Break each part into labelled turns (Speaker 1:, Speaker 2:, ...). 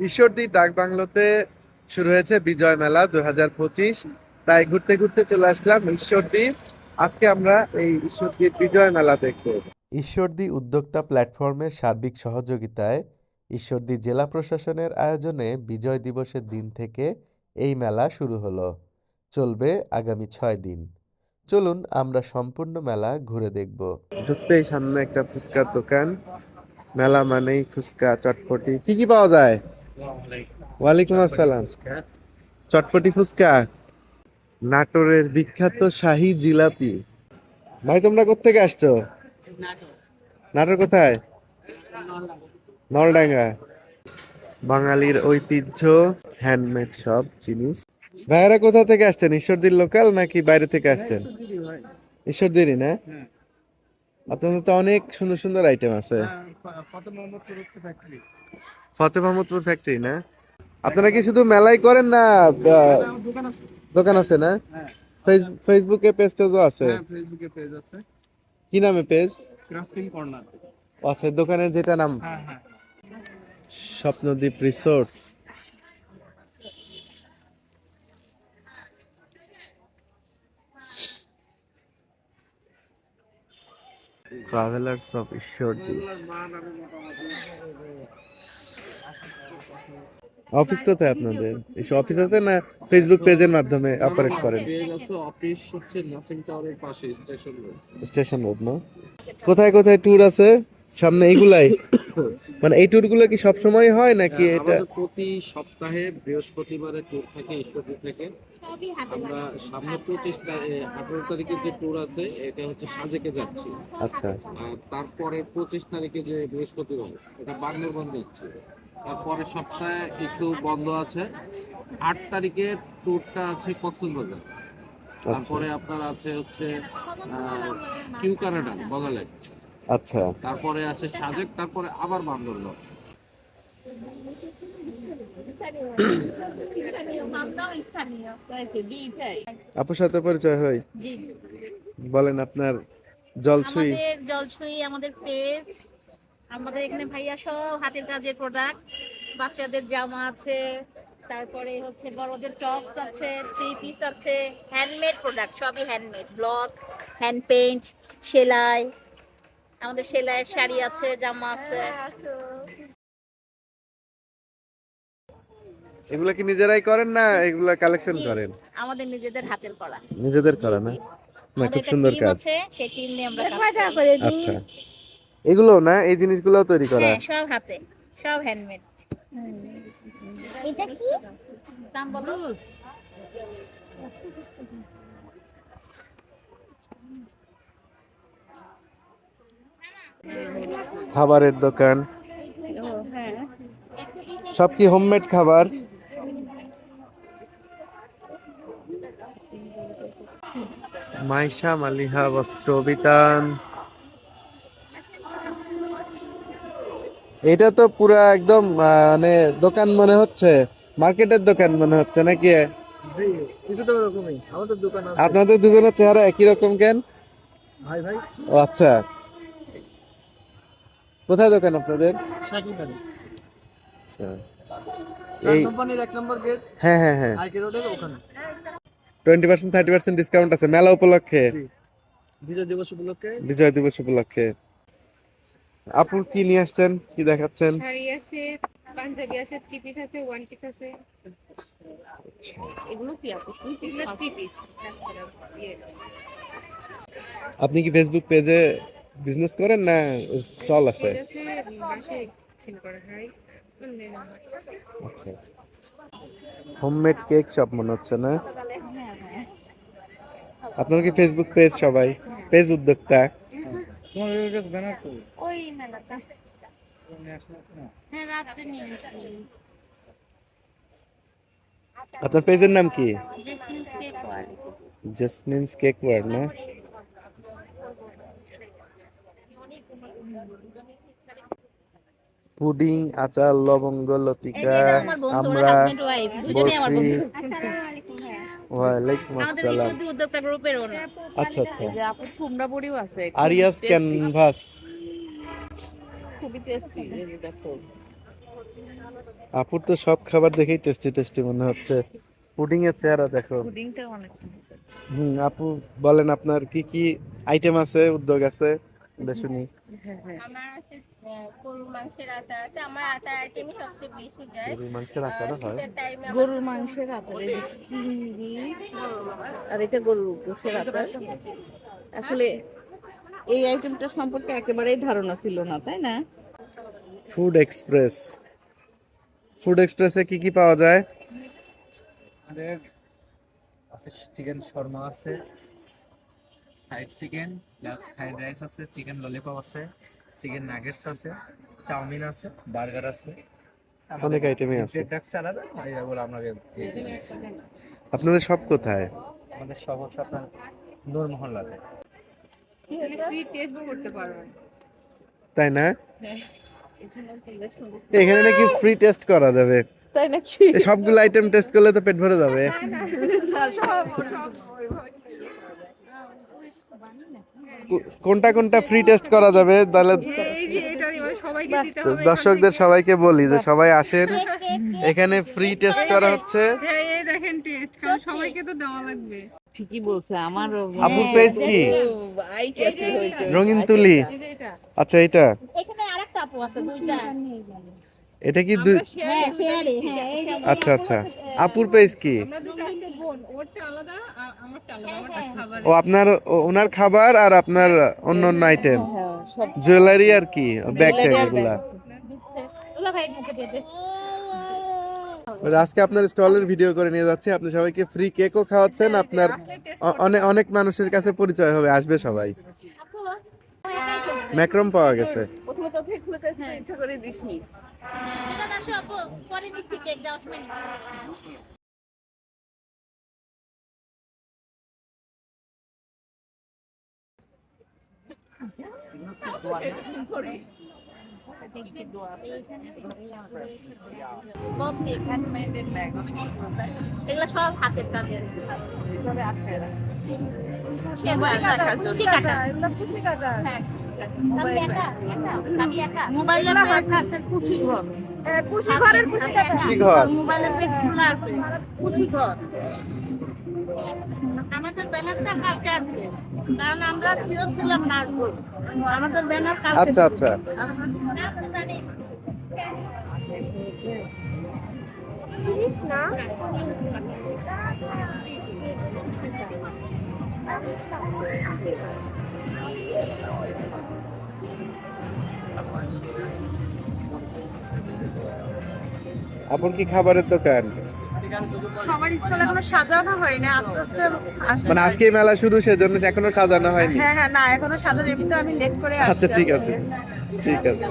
Speaker 1: ঈশ্বরদী ডাক বাংলোতে শুরু হয়েছে বিজয় মেলা দুই হাজার পঁচিশ। তাই ঘুরতে ঘুরতে চলে আসলাম ঈশ্বরদী। আজকে আমরা এই ঈশ্বরদীর বিজয় মেলা দেখব।
Speaker 2: ঈশ্বরদী উদ্যোক্তা প্ল্যাটফর্মের সার্বিক সহযোগিতায় ঈশ্বরদী জেলা প্রশাসনের আয়োজনে বিজয় দিবসের দিন থেকে এই মেলা শুরু হলো। চলবে আগামী ছয় দিন। চলুন আমরা সম্পূর্ণ মেলা ঘুরে দেখব।
Speaker 1: ঢুকতেই সামনে একটা ফুচকার দোকান। মেলা মানেই ফুচকা চটপটি। কি কি পাওয়া যায়? ওয়ালাইকুম আসসালাম। চটপটি ফুচকা, নাটোরের বিখ্যাত শাহী জিলাপি। ভাই, তোমরা কোত্থেকে আসছো? নাটোর কোথায়? নলডাঙ্গা। বাঙালির ঐতিহ্য হ্যান্ডমেড সব জিনিস। ভাইয়ারা কোথা থেকে আসছেন? ঈশ্বরদীর লোকাল নাকি বাইরে থেকে আসছেন? ঈশ্বরদীরই না? আপনাদের তো অনেক সুন্দর সুন্দর আইটেম আছে। ফতে মোহাম্মদপুর ফ্যাক্টরি না? আপনারা কি শুধু মেলাই করেন না দোকান আছে না? ফেস- ফেসবুকে পেজ টেজও আছে।
Speaker 3: ফেসবুকে পেজ আছে।
Speaker 1: কি নামে পেজ?
Speaker 3: Crafting corner.
Speaker 1: আছে দোকানের যেটা নাম?
Speaker 3: হ্যাঁ হ্যাঁ।
Speaker 1: Swapnadweep resort. Travellers of Ishwardi office কোথায় আপনাদের? এসে অফিস আছে না ফেসবুক পেজের মাধ্যমে অপারেট করেন?
Speaker 3: অফিস হচ্ছে নার্সিং টাওয়ারের পাশে স্টেশন রোড
Speaker 1: স্টেশন রোড না? কোথায় কোথায় ট্যুর আছে? সামনে এইগুলাই? মানে এই ট্যুরগুলো কি সব সময় হয় নাকি এটা?
Speaker 3: প্রতি সপ্তাহে বৃহস্পতিবারে ট্যুর থাকে ঈশ্বরদী থেকে। আমরা সামনে পঁচিশ আঠারো তারিখে যে ট্যুর আছে এটা হচ্ছে সাজেকে যাচ্ছি।
Speaker 1: আচ্ছা।
Speaker 3: আর তারপরে পঁচিশ তারিখে যে বৃহস্পতিবার এটা বান্দরবান যাচ্ছি। তারপরে সপ্তাহে একটু বন্ধ আছে। আট তারিখে ট্যুরটা আছে কক্সবাজার।
Speaker 1: আচ্ছা।
Speaker 3: তারপরে আপনার আছে হচ্ছে কিউ কানাডা বগালেক
Speaker 1: আচ্ছা।
Speaker 3: তারপরে আছে সাজেক তারপরে আবার বান্দরবান।
Speaker 1: আপুর সাথে পরিচয় হয়? বলেন আপনার জলছুই।
Speaker 4: আমাদের জলছুই আমাদের পেজ। আমাদের এখানে ভাইয়া সব হাতের কাজের প্রোডাক্ট বাচ্চাদের জামা আছে তারপরে হচ্ছে বড়দের টপস আছে থ্রি পিস আছে। হ্যান্ডমেড প্রোডাক্ট সবই হ্যান্ডমেড ব্লক হ্যান্ড পেইন্ট সেলাই আমাদের সেলাইয়ের শাড়ি আছে জামা আছে।
Speaker 1: এগুলা কি নিজেরাই করেন না এগুলা কালেকশন করেন?
Speaker 4: আমাদের নিজেদের হাতের করা।
Speaker 1: নিজেদের করা না? না
Speaker 4: আমাদের
Speaker 1: খুব সুন্দর কাজ।
Speaker 4: আছে সেই টিম নিয়ে আমরা কাজ করি।
Speaker 1: আচ্ছা। এগুলো না? এই জিনিসগুলো তৈরি করা।
Speaker 4: হ্যাঁ সব হাতে। সব হ্যান্ডমেড এটা কি? দাম বলো
Speaker 1: খাবারের দোকান। সব কি হোমমেড খাবার? মাইশা মালিহা বস্ত্র বিতান এটা তো পুরা একদম মানে দোকান মনে হচ্ছে মার্কেটের দোকান মনে হচ্ছে নাকি? আপনাদের দুজনের চেহারা একই রকম কেন?
Speaker 3: ভাই ভাই।
Speaker 1: ও আচ্ছা। কোথায় দোকান আপনাদের? আচ্ছা। এই
Speaker 3: কোম্পানির এক নম্বর গেট
Speaker 1: হ্যাঁ হ্যাঁ হ্যাঁ।
Speaker 3: আইকে রোডের ওখানে।
Speaker 1: ডিসকাউন্ট আছে মেলা উপলক্ষে।
Speaker 3: বিজয় দিবস উপলক্ষে।
Speaker 1: বিজয় দিবস উপলক্ষে। আপুর কি নিয়ে আসছেন? কি দেখাচ্ছেন?
Speaker 5: শাড়ি আছে পাঞ্জাবি আছে থ্রি পিস আছে ওয়ান পিস আছে।
Speaker 4: এগুলো কি আপু?
Speaker 5: এগুলো থ্রি পিস
Speaker 1: আপনি কি ফেসবুক পেজে বিজনেস করেন না চল আছে?
Speaker 5: হয় হয়।
Speaker 1: আচ্ছা। হোমমেড কেক শপ মনে হচ্ছে না? আপনার কি ফেসবুক পেজ সবাই? পেজ উদ্যোক্তা?
Speaker 3: তোমার ওইটা ব্যানার তো
Speaker 4: ওই মেলাটা হ্যাঁ রাত্রে নিয়ে আসি
Speaker 1: আপনার পেজের নাম কি
Speaker 4: Jasmine's cake world
Speaker 1: Jasmine's cake word না পুডিং আচার লবঙ্গ
Speaker 4: এই
Speaker 1: লতিকা
Speaker 4: যে এটা আমার বন্ধু ওরা
Speaker 1: আমরা
Speaker 4: হাজবেন্ড ওয়াইফ দুজনেই আমার
Speaker 1: বরফি
Speaker 4: বন্ধু
Speaker 1: ওয়ালাইকুম আসসালাম।
Speaker 4: উদ্যোক্তা গ্রুপের
Speaker 1: আচ্ছা আচ্ছা।
Speaker 5: আপুর কুমড়া বড়িও আছে
Speaker 1: আরিয়াস ক্যানভাস।
Speaker 5: খুবই টেস্টি দেখো।
Speaker 1: আপুর তো সব খাবার দেখেই টেস্টি টেস্টি মনে হচ্ছে। পুডিং এর চেহারা দেখো।
Speaker 5: পুডিংটা অনেক
Speaker 1: হুম আপু বলেন আপনার কি কি আইটেম আছে উদ্যোগ আছে? এটা শুনি।
Speaker 5: হ্যাঁ হ্যাঁ।
Speaker 6: আমার আছে গরুর মাংসের আচার আছে। আমার আচার আইটেমই সবচেয়ে বেশি যায়।
Speaker 1: গরুর মাংসের আচারও
Speaker 6: আহ,
Speaker 1: হয়
Speaker 5: গরুর মাংসের আচার এই চিংড়ি আর এটা গরুর গোশের আচার। আসলে এই আইটেমটা সম্পর্কে একেবারেই ধারণা ছিল না তাই না?
Speaker 1: ফুড এক্সপ্রেস ফুড এক্সপ্রেসে কি কি পাওয়া যায়?
Speaker 7: আমাদের আছে চিকেন শর্মা আছে fried chicken plus fried rice আছে চিকেন ললিপপ আছে। চিকেন নাগেটস আছে চাউমিন আছে বার্গার আছে
Speaker 1: অনেক আইটেমই আছে
Speaker 7: প্লেট ডাকছে আলাদা এগুলো দিচ্ছি।
Speaker 1: আপনাদের সব কোথায়
Speaker 7: আমাদের সব হচ্ছে আপনার নূর মহল্লাতে
Speaker 5: ফ্রি টেস্ট করতে পারবেন
Speaker 1: তাই না এখানে নাকি ফ্রি টেস্ট করা যাবে
Speaker 5: তাই নাকি
Speaker 1: সবগুলো আইটেম টেস্ট করলে তো পেট ভরে যাবে কোনটা কোনটা ফ্রি টেস্ট করা যাবে তাহলে
Speaker 5: এই যে এটা এবার সবাইকে দিতে
Speaker 1: দর্শকদের সবাইকে বলি যে সবাই আসেন। এখানে ফ্রি টেস্ট করা হচ্ছে।
Speaker 5: এই দেখেন টেস্ট কারণ সবাইকে তো দেওয়া লাগবে।
Speaker 8: ঠিকই বলছে আমারও
Speaker 1: আপুর পেজ কি? রঙিন তুলি। আচ্ছা এটা
Speaker 4: এখানে আরেকটা আপু আছে দুইটা।
Speaker 1: এটা কি
Speaker 4: হ্যাঁ হ্যাঁ
Speaker 1: আচ্ছা আচ্ছা। আপুর পেজ কি?
Speaker 5: খাবার
Speaker 1: ও আপনার ও- ওনার খাবার আর আপনার অন্য অন্য আইটেম
Speaker 8: হ্যাঁ
Speaker 1: জুয়েলারি আর কি? ব্যাগ ট্যাগ এগুলা। আজকে আপনার স্টলের ভিডিও করে নিয়ে যাচ্ছি। আপনি সবাইকে ফ্রি কেকও খাওয়াচ্ছেন। আপনার অনেক অনেক মানুষের কাছে পরিচয় হবে আসবে সবাই। ম্যাক্রম পাওয়া গেছে।
Speaker 8: প্রথমে তো খুলে ইচ্ছা করে দিসনি।
Speaker 4: এবার আসো আপু পরে নিচ্ছি কেক যাওয়ার সময় এগুলো সব হাতের কাজের কুচি কাটা। হ্যাঁ।
Speaker 8: মোবাইলে আছে কুচি ঘর
Speaker 4: কুচি ঘরের কুচি
Speaker 1: ঘর
Speaker 8: মোবাইলে পেজ খোলা আছে কুচি ঘর
Speaker 4: আমাদের ব্যানারটা কালকে আসবে কারণ আমরা শিওর ছিলাম না আসব।
Speaker 8: আমাদের ব্যানার
Speaker 1: আচ্ছা আচ্ছা। আপুর কি খাবারের দোকান?
Speaker 5: সবার স্টল এখনও সাজানো হয়নি আস্তে আস্তে
Speaker 1: মানে আজকেই মেলা শুরু সেজন্য এখনও সাজানো হয়নি?
Speaker 5: হ্যাঁ হ্যাঁ না এখনও সাজানো এমনিতে আমি লেট করে
Speaker 1: আচ্ছা ঠিক আছে। ঠিক আছে।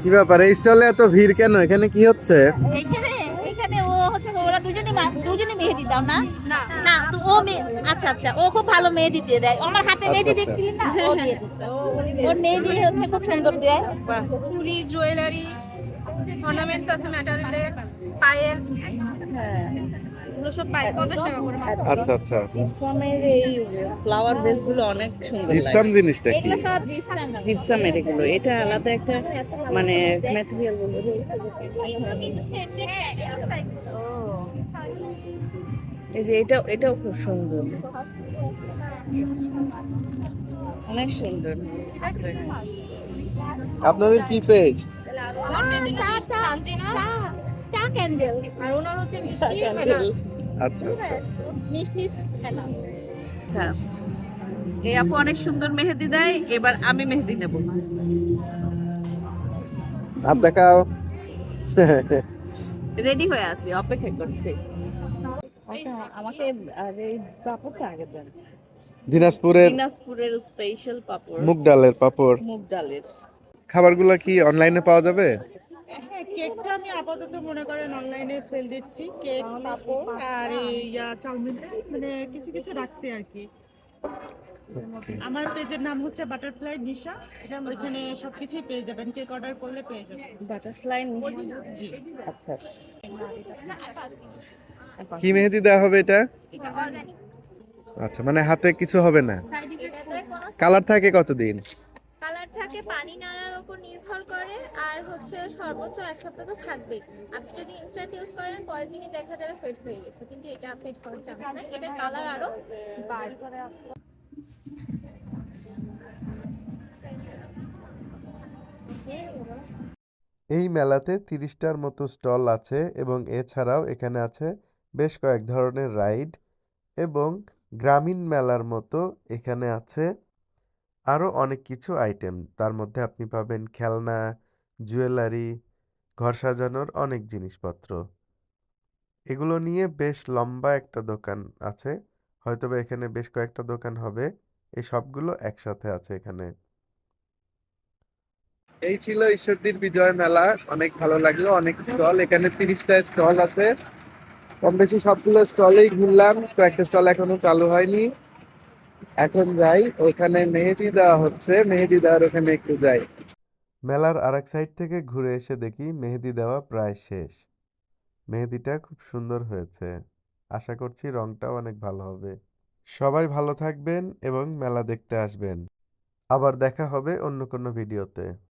Speaker 1: কি ব্যাপার এই স্টলে এত ভিড় কেন? এখানে কি হচ্ছে?
Speaker 4: এখানে এখানে ও হচ্ছে ওরা দুজনে মা- দুজনে মেহেদি দাও না?
Speaker 5: না।
Speaker 4: না তো ও মে- আচ্ছা আচ্ছা ও খুব ভালো মেহেদি দিয়ে দেয়। আমার হাতে মেহেদি
Speaker 1: আচ্ছা।
Speaker 4: দেখছিলেন না? ও দিয়ে দিচ্ছে ওর মেহেদি হচ্ছে খুব সুন্দর দেয়।
Speaker 5: চুড়ি জুয়েলারি অর্নামেন্টস আছে ম্যাটারিয়ালের পায়েল। এগুলো সব পাই পঞ্চাশ টাকা করে
Speaker 1: আচ্ছা আচ্ছা
Speaker 8: জিপসামের এই ফ্লাওয়ার ভেস অনেক সুন্দর
Speaker 1: জিপসাম জিনিসটা কি?
Speaker 4: এগুলো সব জিপসাম।
Speaker 8: জিপসামের এগুলো। এটা আলাদা একটা মানে ম্যাটেরিয়াল বলব। এই যে এটা এটাও খুব সুন্দর। অনেক সুন্দর।
Speaker 1: আপনাদের কি পেজ?
Speaker 5: আমার পেজে নাম সানজিনা।
Speaker 4: চা ক্যান্ডেল
Speaker 5: আর ওনার হচ্ছে মিষ্টি।
Speaker 1: আচ্ছা আচ্ছা।
Speaker 4: মিষ্টি হেনা
Speaker 8: হ্যাঁ। এই আপু অনেক সুন্দর মেহেদি দেয় এবার আমি মেহেদি নেব।
Speaker 1: আর দেখাও।
Speaker 8: রেডি হয়ে আছি অপেক্ষা করছি। আমাকে আর পাপড়টা আগে দেন।
Speaker 1: দিনাজপুরের
Speaker 8: দিনাজপুরের স্পেশাল পাপড়।
Speaker 1: মুগ ডালের পাপড়।
Speaker 8: মুগ ডালের।
Speaker 1: খাবারগুলো কি অনলাইনে পাওয়া যাবে?
Speaker 9: হ্যাঁ কেকটা আমি আপাতত মনে করেন অনলাইনে সেল দিচ্ছি কেক পাপড় আর এই ইয়া চাউমিন। মানে কিছু কিছু রাখছি আর কি। আমার পেজের নাম হচ্ছে বাটারফ্লাই নিশা ওইখানে সবকিছুই পেয়ে যাবেন কেক অর্ডার করলে পেয়ে যাবেন।
Speaker 8: বাটারফ্লাই
Speaker 9: জি।
Speaker 8: আচ্ছা।
Speaker 1: কি মেহেদি দেওয়া হবে এটা? আচ্ছা মানে হাতে কিছু হবে না। কালার থাকে কতদিন?
Speaker 6: থাকে পানি নাড়ার উপর নির্ভর করে, আর হচ্ছে সর্বোচ্চ এক সপ্তাহ তো থাকবেই। আপনি যদি ইনস্ট্যান্ট ইউজ করেন, পরের দিনই দেখা যাবে ফেড হয়ে গেছে, কিন্তু এটা ফেড হওয়ার চান্স নাই। এটার কালার আরও বাড়বে।
Speaker 1: এই মেলাতে তিরিশটার মতো স্টল আছে এবং এছাড়াও এখানে আছে বেশ কয়েক ধরনের রাইড এবং গ্রামীণ মেলার মতো এখানে আছে আরও অনেক কিছু আইটেম তার মধ্যে আপনি পাবেন খেলনা জুয়েলারি ঘর সাজানোর অনেক জিনিসপত্র। এগুলো নিয়ে বেশ লম্বা একটা দোকান আছে। হয়তোবা এখানে বেশ কয়েকটা দোকান হবে। এই সবগুলো একসাথে আছে এখানে।
Speaker 10: এই ছিল ঈশ্বরদীর বিজয় মেলা। অনেক ভালো লাগল, অনেক স্টল। এখানে তিরিশটা স্টল আছে। কম বেশি সবগুলো স্টলেই ঘুরলাম। কয়েকটা স্টল এখনও চালু হয়নি। এখন যাই ওখানে মেহেদি দেওয়া হচ্ছে, মেহেদি দেওয়ার ওখানে একটু যাই।
Speaker 1: মেলার আরেক সাইড থেকে ঘুরে এসে দেখি মেহেদি দেওয়া প্রায় শেষ। মেহেদিটা খুব সুন্দর হয়েছে। আশা করছি রংটাও অনেক ভালো হবে। সবাই ভালো থাকবেন এবং মেলা দেখতে আসবেন। আবার দেখা হবে অন্য কোনো ভিডিওতে।